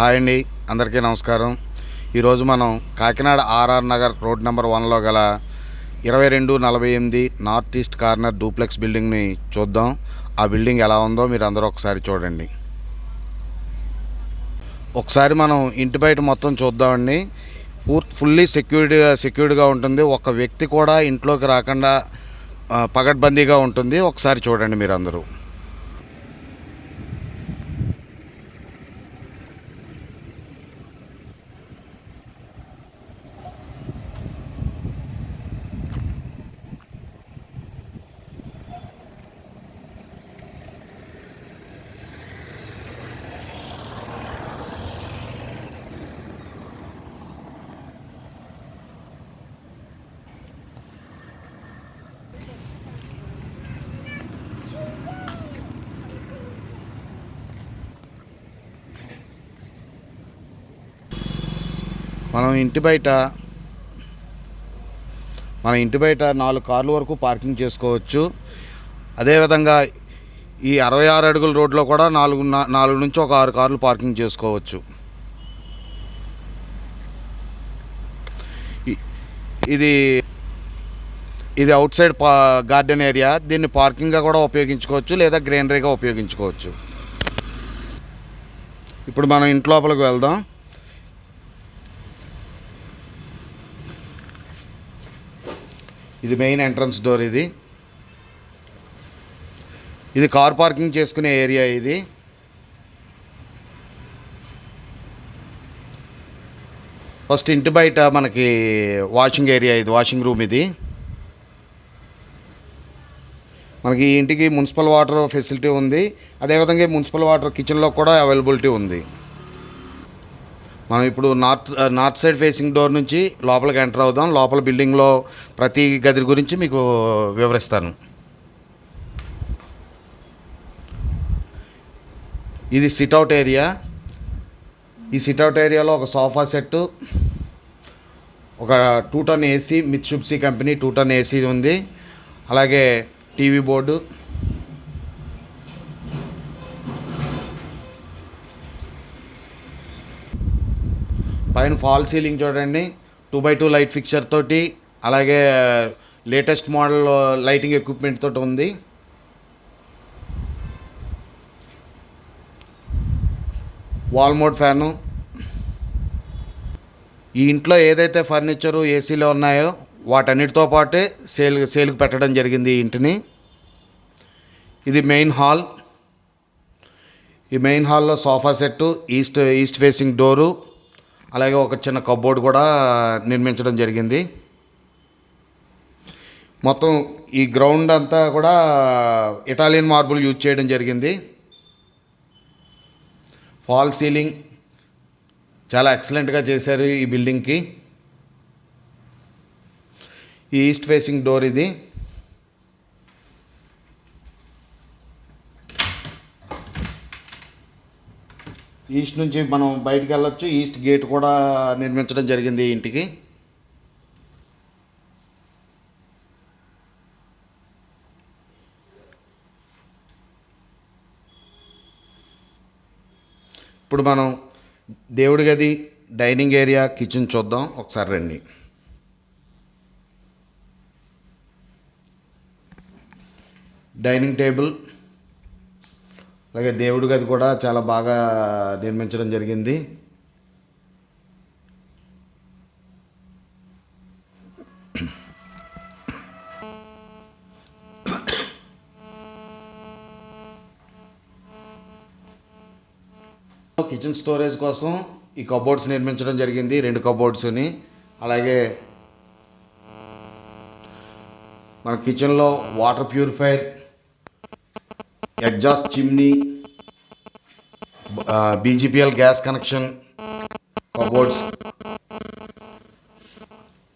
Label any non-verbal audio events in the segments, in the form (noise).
Hi అండి అందరికీ నమస్కారం. ఈరోజు మనం Kakinada RR Nagar road number వన్లో గల ఇరవై రెండు నలభై ఎనిమిది నార్త్ ఈస్ట్ కార్నర్ డూప్లెక్స్ బిల్డింగ్ని చూద్దాం. ఆ బిల్డింగ్ ఎలా ఉందో మీరు అందరూ ఒకసారి చూడండి. ఒకసారి మనం ఇంటి బయట మొత్తం చూద్దామండి. పూర్తి ఫుల్లీ సెక్యూర్డ్గా సెక్యూర్డ్గా ఉంటుంది. ఒక వ్యక్తి కూడా ఇంట్లోకి రాకుండా పగడ్బందీగా ఉంటుంది. ఒకసారి చూడండి మీరు అందరూ మనం ఇంటి బయట మన ఇంటి బయట నాలుగు కార్ల వరకు పార్కింగ్ చేసుకోవచ్చు. అదేవిధంగా ఈ అరవై ఆరు అడుగుల రోడ్లో కూడా నాలుగు నాలుగు నుంచి ఒక ఆరు కార్లు పార్కింగ్ చేసుకోవచ్చు. ఇది ఇది అవుట్ సైడ్ పా గార్డెన్ ఏరియా. దీన్ని పార్కింగ్గా కూడా ఉపయోగించుకోవచ్చు లేదా గ్రీనరీగా ఉపయోగించుకోవచ్చు. ఇప్పుడు మనం ఇంటి లోపలికి వెళ్దాం. ఇది మెయిన్ ఎంట్రన్స్ డోర్ ఇది. ఇది కార్ పార్కింగ్ చేసుకునే ఏరియా ఇది. ఫస్ట్ ఇంటి బయట మనకి వాషింగ్ ఏరియా ఇది వాషింగ్ రూమ్ ఇది. మనకి ఈ ఇంటికి మున్సిపల్ వాటర్ ఫెసిలిటీ ఉంది. అదేవిధంగా మున్సిపల్ వాటర్ కిచెన్లో కూడా అవైలబిలిటీ ఉంది. మనం ఇప్పుడు north north side facing door నుంచి లోపలికి ఎంటర్ అవుదాం. లోపల బిల్డింగ్లో ప్రతి గది గురించి మీకు వివరిస్తాను. ఇది సిట్అవుట్ ఏరియా ఈ సిట్అవుట్ ఏరియాలో ఒక సోఫా సెట్టు ఒక two ton AC Mitsubishi company two ton AC ఉంది. అలాగే టీవీ బోర్డు పైన ఫాల్ సీలింగ్ చూడండి. Two by two light fixture తోటి అలాగే లేటెస్ట్ మోడల్ లైటింగ్ ఎక్విప్మెంట్ తోటి ఉంది. Wall mount fan. ఈ ఇంట్లో ఏదైతే ఫర్నిచరు ఏసీలో ఉన్నాయో వాటన్నిటితో పాటే సేల్ సేల్కి పెట్టడం జరిగింది ఈ ఇంటిని. ఇది మెయిన్ హాల్. ఈ మెయిన్ హాల్లో sofa set east east facing door. అలాగే ఒక చిన్న కబోర్డ్ కూడా నిర్మించడం జరిగింది. మొత్తం ఈ గ్రౌండ్ అంతా కూడా ఇటాలియన్ మార్బుల్ యూజ్ చేయడం జరిగింది. ఫాల్ సీలింగ్ చాలా ఎక్సలెంట్గా చేశారు ఈ బిల్డింగ్కి ఈ ఈస్ట్ ఫేసింగ్ డోర్ ఇది. ఈస్ట్ నుంచి మనం బయటికి వెళ్ళొచ్చు. ఈస్ట్ గేట్ కూడా నిర్మించడం జరిగింది ఈ ఇంటికి. ఇప్పుడు మనం దేవుడి గది డైనింగ్ ఏరియా కిచెన్ చూద్దాం. ఒకసారి రండి. డైనింగ్ టేబుల్ అలాగే దేవుడి గది కూడా చాలా బాగా నిర్మించడం జరిగింది. (coughs) కిచెన్ స్టోరేజ్ కోసం ఈ కబోర్డ్స్ నిర్మించడం జరిగింది రెండు కబోర్డ్స్ని. అలాగే మన కిచెన్లో water purifier exhaust chimney BGPL gas connection cupboards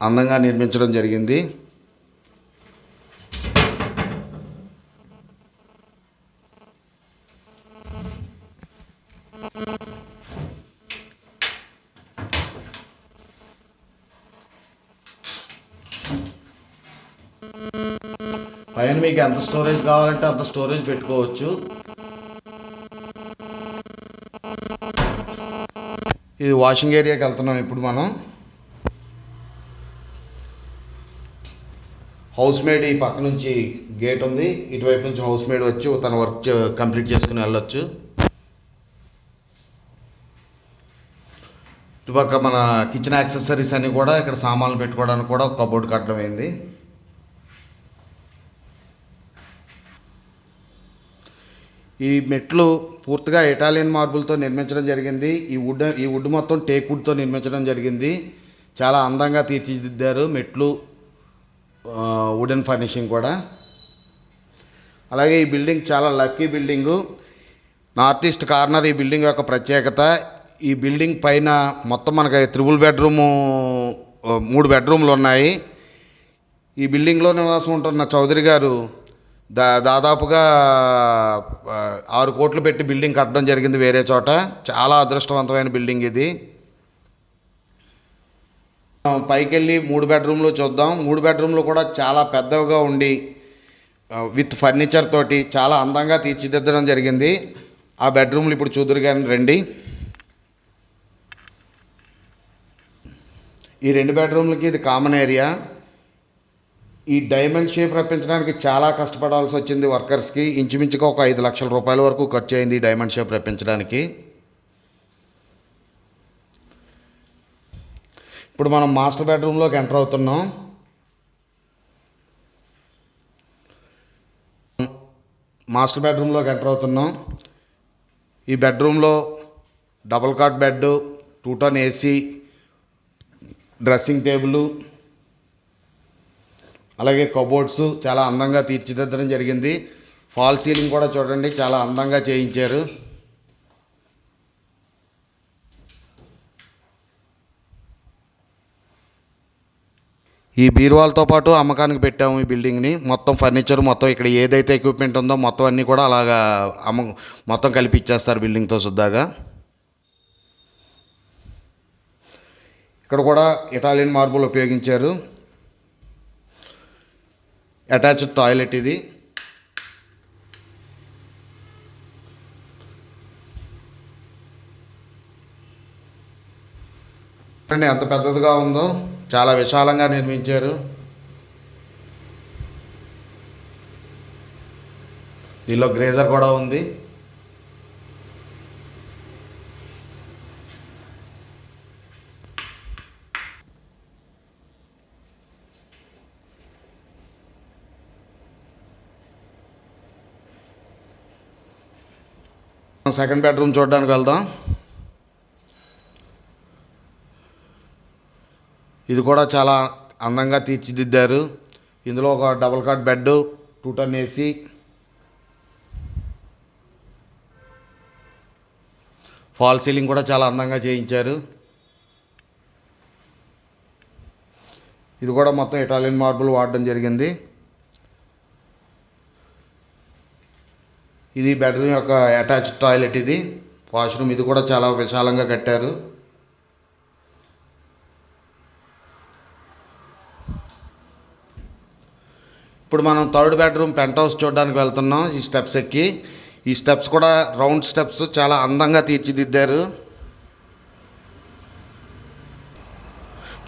అందంగా నిర్మించడం జరిగింది. మీకు ఎంత స్టోరేజ్ కావాలంటే అంత స్టోరేజ్ పెట్టుకోవచ్చు. ఇది వాషింగ్ ఏరియాకి వెళ్తున్నాం ఇప్పుడు మనం. హౌస్ మేడ్ ఈ పక్క నుంచి గేట్ ఉంది. ఇటువైపు నుంచి హౌస్ మేడ్ వచ్చి తన వర్క్ కంప్లీట్ చేసుకుని వెళ్ళొచ్చు. ఇటుపక్క మన కిచెన్ యాక్సెసరీస్ అన్నీ కూడా ఇక్కడ సామాన్లు పెట్టుకోవడానికి కూడా ఒక కబోర్డ్ కట్టడం అయింది. ఈ మెట్లు పూర్తిగా ఇటాలియన్ మార్బుల్తో నిర్మించడం జరిగింది. ఈ వుడ్ ఈ వుడ్ మొత్తం టేక్ వుడ్తో నిర్మించడం జరిగింది. చాలా అందంగా తీర్చిదిద్దారు మెట్లు వుడెన్ ఫర్నిషింగ్ కూడా. అలాగే ఈ బిల్డింగ్ చాలా lucky building. North east corner ఈ బిల్డింగ్ యొక్క ప్రత్యేకత. ఈ బిల్డింగ్ పైన మొత్తం మనకి త్రిబుల్ బెడ్రూము మూడు బెడ్రూమ్లు ఉన్నాయి. ఈ బిల్డింగ్లో నివాసం ఉంటున్న చౌదరి గారు దా దాదాపుగా ఆరు కోట్లు పెట్టి బిల్డింగ్ కట్టడం జరిగింది వేరే చోట. చాలా అదృష్టవంతమైన బిల్డింగ్ ఇది. పైకి వెళ్ళి మూడు బెడ్రూమ్లు చూద్దాం. మూడు బెడ్రూమ్లు కూడా చాలా పెద్దవిగా ఉండి విత్ ఫర్నిచర్ తోటి చాలా అందంగా తీర్చిదిద్దడం జరిగింది. ఆ బెడ్రూమ్లు ఇప్పుడు చూదురు కానీ రండి. ఈ రెండు బెడ్రూమ్లకి ఇది కామన్ ఏరియా. ఈ డైమండ్ షేప్ రప్పించడానికి చాలా కష్టపడాల్సి వచ్చింది వర్కర్స్కి. ఇంచుమించుగా ఒక ఐదు లక్షల రూపాయల వరకు ఖర్చు అయింది ఈ డైమండ్ షేప్ రప్పించడానికి. ఇప్పుడు మనం మాస్టర్ బెడ్రూమ్లోకి ఎంటర్ అవుతున్నాం. మాస్టర్ బెడ్రూమ్లోకి ఎంటర్ అవుతున్నాం. ఈ బెడ్రూమ్లో double cot bed two ton AC dressing table అలాగే కబోర్డ్స్ చాలా అందంగా తీర్చిదిద్దడం జరిగింది. ఫాల్ సీలింగ్ కూడా చూడండి చాలా అందంగా చేయించారు. ఈ బీరువాలతో పాటు అమ్మకానికి పెట్టాము ఈ బిల్డింగ్ని. మొత్తం ఫర్నిచర్ మొత్తం ఇక్కడ ఏదైతే ఎక్విప్మెంట్ ఉందో మొత్తం అన్నీ కూడా అలాగా అమ్మ మొత్తం కలిపి ఇచ్చేస్తారు బిల్డింగ్తో శుద్ధాగా ఇక్కడ కూడా ఇటాలియన్ మార్బుల్ ఉపయోగించారు. అటాచ్డ్ టాయిలెట్ ఇది. అండి ఎంత పెద్దదిగా ఉందో. చాలా విశాలంగా నిర్మించారు. దీనిలో గ్రేజర్ కూడా ఉంది. సెకండ్ బెడ్రూమ్ చూడడానికి వెళ్దాం. ఇది కూడా చాలా అందంగా తీర్చిదిద్దారు. ఇందులో ఒక double cot bed two ton AC. Fall ceiling కూడా చాలా అందంగా చేయించారు. ఇది కూడా మొత్తం ఇటాలియన్ మార్బుల్ వాడడం జరిగింది. ఇది బెడ్రూమ్ యొక్క అటాచ్డ్ టాయిలెట్ ఇది. వాష్రూమ్ ఇది కూడా చాలా విశాలంగా కట్టారు. ఇప్పుడు మనం థర్డ్ బెడ్రూమ్ పెంట్ హౌస్ చూడడానికి వెళ్తున్నాం ఈ స్టెప్స్ ఎక్కి. ఈ స్టెప్స్ కూడా రౌండ్ స్టెప్స్ చాలా అందంగా తీర్చిదిద్దారు.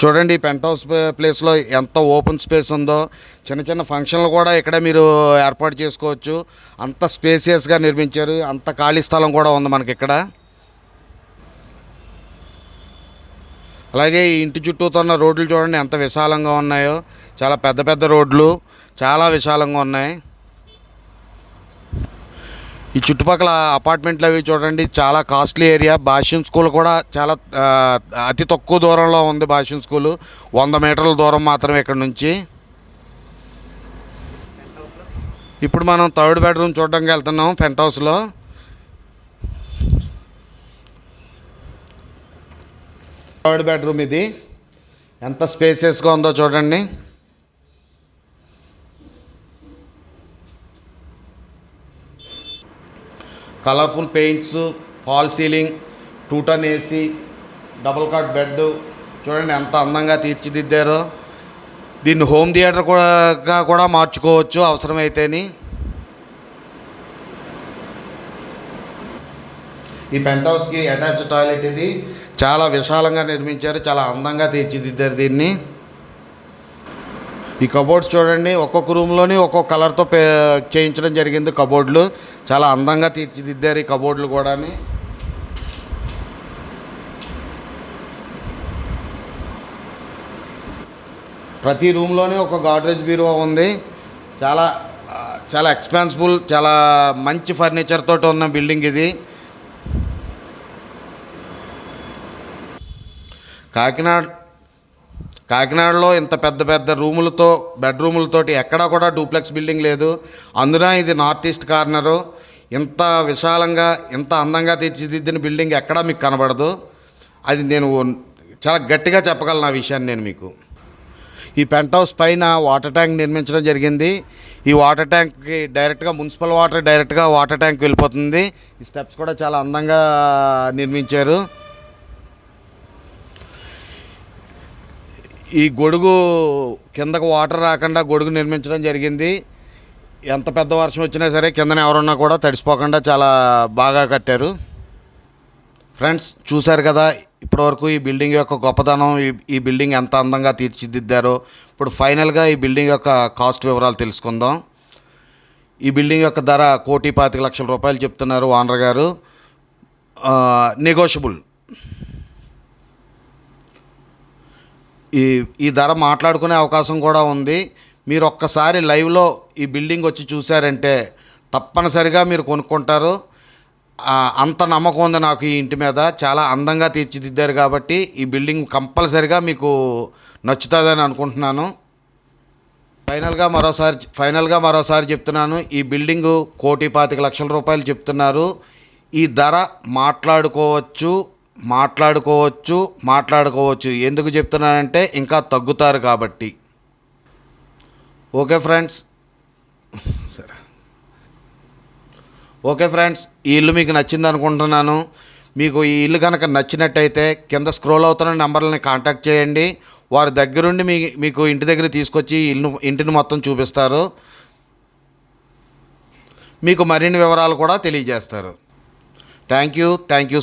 చూడండి పెంట్ హౌస్ ప్లేస్లో ఎంత ఓపెన్ స్పేస్ ఉందో. చిన్న చిన్న ఫంక్షన్లు కూడా ఇక్కడ మీరు ఏర్పాటు చేసుకోవచ్చు. అంత స్పేసియస్గా నిర్మించారు. అంత ఖాళీ స్థలం కూడా ఉంది మనకి ఇక్కడ. అలాగే ఈ ఇంటి చుట్టూతో ఉన్న రోడ్లు చూడండి ఎంత విశాలంగా ఉన్నాయో. చాలా పెద్ద పెద్ద రోడ్లు. చాలా విశాలంగా ఉన్నాయి. ఈ చుట్టుపక్కల అపార్ట్మెంట్లు అవి చూడండి చాలా కాస్ట్లీ ఏరియా. భాష్యం స్కూల్ కూడా చాలా అతి తక్కువ దూరంలో ఉంది భాష్యం స్కూల్. వంద మీటర్ల దూరం మాత్రమే ఇక్కడ నుంచి. ఇప్పుడు మనం థర్డ్ బెడ్రూమ్ చూడడానికి వెళ్తున్నాం పెంట్ హౌస్లో. థర్డ్ బెడ్రూమ్ ఇది. ఎంత స్పేసెస్గా ఉందో చూడండి. Colourful paints fall ceiling two ton AC double cot bed. చూడండి ఎంత అందంగా తీర్చిదిద్దారో. దీన్ని హోమ్ థియేటర్ కూడా కూడా మార్చుకోవచ్చు అవసరమైతేని. ఈ పెంట్ హౌస్కి అటాచ్ టాయిలెట్ ఇది. చాలా విశాలంగా నిర్మించారు చాలా అందంగా తీర్చిదిద్దారు దీన్ని. ఈ కబోర్డ్స్ చూడండి ఒక్కొక్క రూమ్లోని ఒక్కొక్క కలర్తో పే చేయించడం జరిగింది కబోర్డ్లు. చాలా అందంగా తీర్చిదిద్దారు ఈ కబోర్డ్లు కూడా ప్రతి రూమ్లోనే ఒక గాడ్రేజ్ బీరువా ఉంది. చాలా చాలా ఎక్స్పాన్సిబుల్ చాలా మంచి ఫర్నిచర్ తోటి ఉన్న బిల్డింగ్ ఇది. కాకినాడ కాకినాడలో ఇంత పెద్ద పెద్ద రూములతో బెడ్రూములతోటి ఎక్కడా కూడా డూప్లెక్స్ బిల్డింగ్ లేదు. అందున ఇది నార్త్ ఈస్ట్ కార్నరు. ఇంత విశాలంగా ఇంత అందంగా తీర్చిదిద్దిన బిల్డింగ్ ఎక్కడా మీకు కనబడదు. అది నేను చాలా గట్టిగా చెప్పగలను ఆ విషయాన్ని నేను మీకు. ఈ పెంట్ హౌస్ పైన వాటర్ ట్యాంక్ నిర్మించడం జరిగింది. ఈ వాటర్ ట్యాంక్కి డైరెక్ట్గా మున్సిపల్ వాటర్ డైరెక్ట్గా వాటర్ ట్యాంక్ వెళ్ళిపోతుంది. ఈ స్టెప్స్ కూడా చాలా అందంగా నిర్మించారు. ఈ గొడుగు కిందకు వాటర్ రాకుండా గొడుగు నిర్మించడం జరిగింది. ఎంత పెద్ద వర్షం వచ్చినా సరే కిందన ఎవరున్నా కూడా తడిసిపోకుండా చాలా బాగా కట్టారు. ఫ్రెండ్స్ చూశారు కదా ఇప్పటివరకు ఈ బిల్డింగ్ యొక్క గొప్పతనం ఈ ఈ బిల్డింగ్ ఎంత అందంగా తీర్చిదిద్దారో. ఇప్పుడు ఫైనల్గా ఈ బిల్డింగ్ యొక్క కాస్ట్ వివరాలు తెలుసుకుందాం. ఈ బిల్డింగ్ యొక్క ధర కోటి పాతిక లక్షల రూపాయలు చెప్తున్నారు ఓనర్ గారు. నెగోషియబుల్ ఈ ఈ ధర మాట్లాడుకునే అవకాశం కూడా ఉంది. మీరు ఒక్కసారి లైవ్లో ఈ బిల్డింగ్ వచ్చి చూసారంటే తప్పనిసరిగా మీరు కొనుక్కుంటారు. అంత నమ్మకం ఉంది నాకు ఈ ఇంటి మీద. చాలా అందంగా తీర్చిదిద్దారు కాబట్టి ఈ బిల్డింగ్ కంపల్సరిగా మీకు నచ్చుతుందని అనుకుంటున్నాను. ఫైనల్గా మరోసారి ఫైనల్గా మరోసారి చెప్తున్నాను. ఈ బిల్డింగు కోటి పాతిక లక్షల రూపాయలు చెప్తున్నారు. ఈ ధర మాట్లాడుకోవచ్చు. మాట్లాడుకోవచ్చు మాట్లాడుకోవచ్చు. ఎందుకు చెప్తున్నానంటే ఇంకా తగ్గుతారు కాబట్టి. Okay friends? సరే. ఓకే ఫ్రెండ్స్ ఈ ఇల్లు మీకు నచ్చింది అనుకుంటున్నాను. మీకు ఈ ఇల్లు కనుక నచ్చినట్టయితే కింద స్క్రోల్ అవుతున్న నెంబర్లని కాంటాక్ట్ చేయండి. వారి దగ్గరుండి మీ మీకు ఇంటి దగ్గర తీసుకొచ్చి ఇల్లు ఇంటిని మొత్తం చూపిస్తారు. మీకు మరిన్ని వివరాలు కూడా తెలియజేస్తారు. Thank you thank you